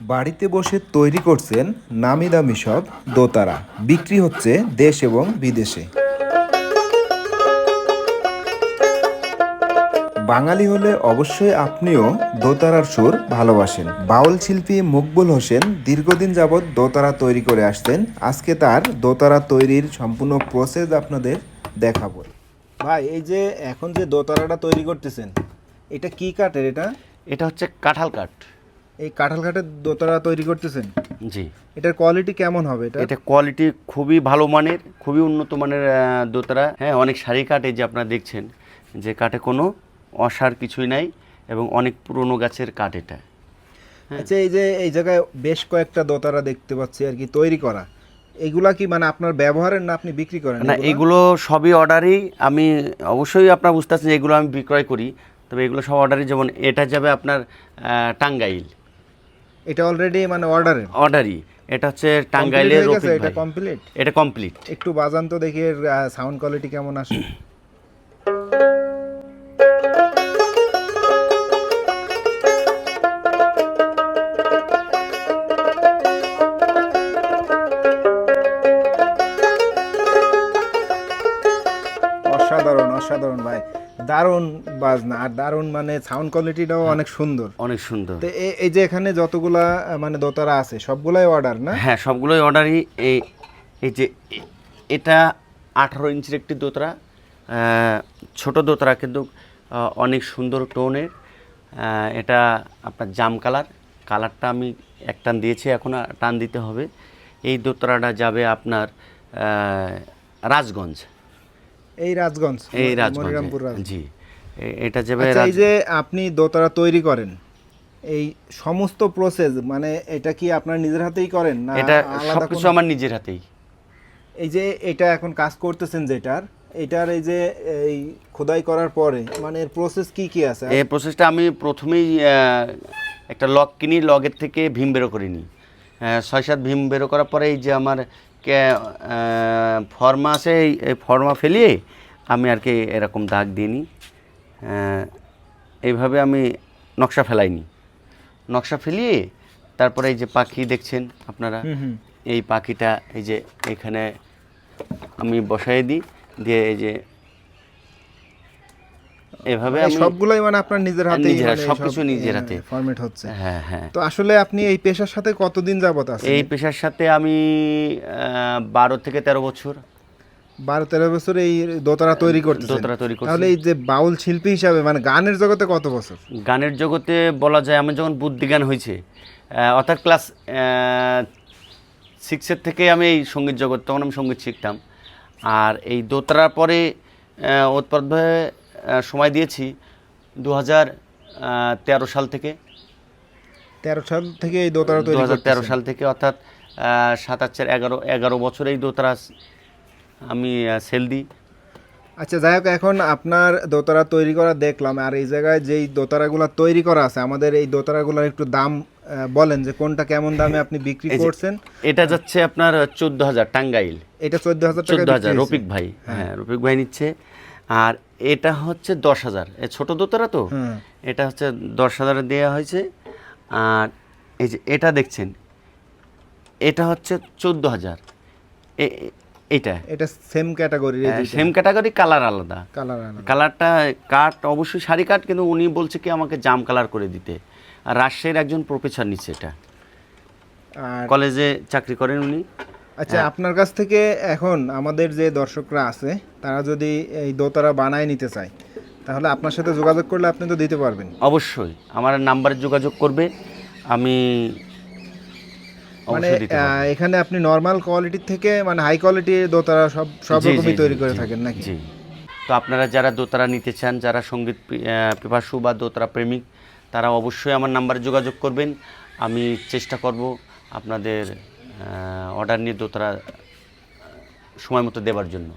বাড়িতে বসে তৈরি করছেন নামি দামি সব দোতারা। বিক্রি হচ্ছে দেশ এবং বিদেশে। বাঙালি হলে অবশ্যই আপনিও দোতারার সুর ভালোবাসেন। বাউল শিল্পী মকবুল হোসেন দীর্ঘদিন যাবৎ দোতারা তৈরি করে আসছেন। আজকে তার দোতারা তৈরির সম্পূর্ণ প্রসেস আপনাদের দেখাবো। ভাই, এই যে এখন যে দোতারাটা তৈরি করতেছেন, এটা কি কাঠের এটা? এটা হচ্ছে কাঁঠাল কাঠ। এই কাঁঠাল কাঠের দোতারা তৈরি করতেছেন? জি। এটার কোয়ালিটি কেমন হবে? এটা এটা কোয়ালিটি খুবই ভালো মানের খুবই উন্নত মানের দোতারা হ্যাঁ অনেক শাড়ি কাঠ এই যে আপনারা দেখছেন যে কাঠে কোনো অসার কিছুই নাই এবং অনেক পুরনো গাছের কাঠ এটা। আচ্ছা এই যে এই জায়গায় বেশ কয়েকটা দোতারা দেখতে পাচ্ছি আর কি তৈরি করা। এগুলা কি মানে আপনার ব্যবহারের না আপনি বিক্রি করেন না এগুলা? সবই অর্ডারই আমি অবশ্যই আপনারা বুঝতে পারছেন যে এগুলো আমি বিক্রয় করি তবে এগুলো সব অর্ডারই যেমন এটা যাবে আপনার টাঙ্গাইল। এটা অলরেডি মানে অর্ডারের অর্ডারই এটা হচ্ছে টাঙ্গাইলের রফিক এটা কমপ্লিট এটা কমপ্লিট একটু বাজান তো দেখি এর সাউন্ড কোয়ালিটি কেমন আসে। অসাধারণ অসাধারণ ভাই। দারুণ বাজনা আর দারুণ মানে সাউন্ড কোয়ালিটিটাও অনেক সুন্দর। অনেক সুন্দর। তো এই যে এখানে যতগুলা মানে দোতারা আছে সবগুলাই অর্ডার না? হ্যাঁ সবগুলোই অর্ডারই এই এই যে এটা আঠারো ইঞ্চির একটি দোতরা ছোট দোতরা কিন্তু অনেক সুন্দর টোনের। এটা আপনার জাম কালার। কালারটা আমি এক টান দিয়েছি এখন টান দিতে হবে। এই দোতরাটা যাবে আপনার রাজগঞ্জ। এই রাজগঞ্জ এই রাজগঞ্জ রাজগঞ্জ জি। এটা যাবে আচ্ছা এই যে আপনি দোতারা তৈরি করেন এই সমস্ত প্রসেস মানে এটা কি আপনার নিজের হাতেই করেন না এটা সবকিছু আমার নিজের হাতেই। এই যে এটা এখন কাজ করতেছেন যেটার এটার এই যে এই খোদাই করার পরে মানে এর প্রসেস কি কি আছে? এই প্রসেসটা আমি প্রথমেই একটা লগ কিনি লগের থেকে ভীম বেরো করে নিই ছয় সাত ভীম বেরো করার পরে এই যে আমার কে- আহ, ফর্মা আছে এই- এই ফর্মা ফেলিয়ে আমি আর কি এরকম দাগ দিইনি। এইভাবে আমি নকশা ফেলাইনি। নকশা ফেলিয়ে তারপরে এই যে পাখি দেখছেন আপনারা এই পাখিটা এই যে এখানে আমি বসাই দিই দিয়ে এই যে এভাবে এই আমি সবগুলাই মানে আপনার নিজের হাতে নিজের সবকিছু নিজের হাতে। ফরম্যাট হচ্ছে। হ্যাঁ হ্যাঁ। তো আসলে আপনি এই পেশার সাথে কতদিন যাবত আছেন? এই পেশার সাথে আমি বারো থেকে তেরো বছর। বারো তেরো বছর এই দোতারা তৈরি করতেছেন। দোতারা তৈরি করছি। তাহলে এই যে বাউল শিল্পী হিসাবে মানে গানের জগতে কত বছর? গানের জগতে বলা যায় আমি যখন বুদ্ধিজ্ঞান হয়েছে অর্থাৎ ক্লাস সিক্সের থেকে আমি এই সংগীত জগৎ তখন আমি সংগীত শিখতাম। আর এই দোতরার পরে উৎপাদভাবে সময় দিয়েছি দু হাজার তেরো সাল থেকে। তেরো সাল থেকে এই দোতারা দু হাজার তেরো সাল থেকে অর্থাৎ সাত আট চার এগারো এগারো বছর এই দোতরা আমি সেল দিই। আচ্ছা যাই হোক এখন আপনার দোতারা তৈরি করা দেখলাম আর এই জায়গায় যেই দোতারাগুলো তৈরি করা আছে আমাদের এই দোতারাগুলোর একটু দাম বলেন যে কোনটা কেমন দামে আপনি বিক্রি করছেন? এটা যাচ্ছে আপনার চোদ্দ হাজার টাঙ্গাইল। এটা চোদ্দ হাজার টাকা চোদ্দ হাজার রফিক ভাই হ্যাঁ রফিক ভাই নিচ্ছে। আর এটা হচ্ছে দশ হাজার। এ ছোটো দোতারা তো? এটা হচ্ছে দশ হাজারে দেওয়া হয়েছে। আর এই যে এটা দেখছেন এটা হচ্ছে চোদ্দ হাজার। এ- এ- এইটা? এটা same category same category colour আলাদা। কালার কালারটা কাঠ অবশ্যই শাড়ি কাট কিন্তু উনি বলছে কি আমাকে জাম কালার করে দিতে। আর রাজশাহীর একজন প্রফেসর নিচ্ছে এটা। কলেজে চাকরি করেন উনি। আচ্ছা হ্যাঁ। আপনার কাছ থেকে এখন আমাদের যে দর্শকরা আছে তারা যদি এই দোতারা বানায় নিতে চায় তাহলে আপনার সাথে যোগাযোগ করলে আপনি তো দিতে পারবেন। অবশ্যই আমার নাম্বারে যোগাযোগ করবে আমি মানে এখানে আপনি নর্মাল কোয়ালিটির থেকে মানে হাই কোয়ালিটির দোতারা সব সব রকমই তৈরি করে থাকেন নাকি? জি। তো আপনারা যারা দোতারা নিতে চান যারা সংগীত পিপাসু বা দোতারা প্রেমিক তারা অবশ্যই আমার নাম্বারে যোগাযোগ করবেন। আমি চেষ্টা করব আপনাদের অর্ডার নিয়ে দোতারা সময় মতো দেবার জন্য।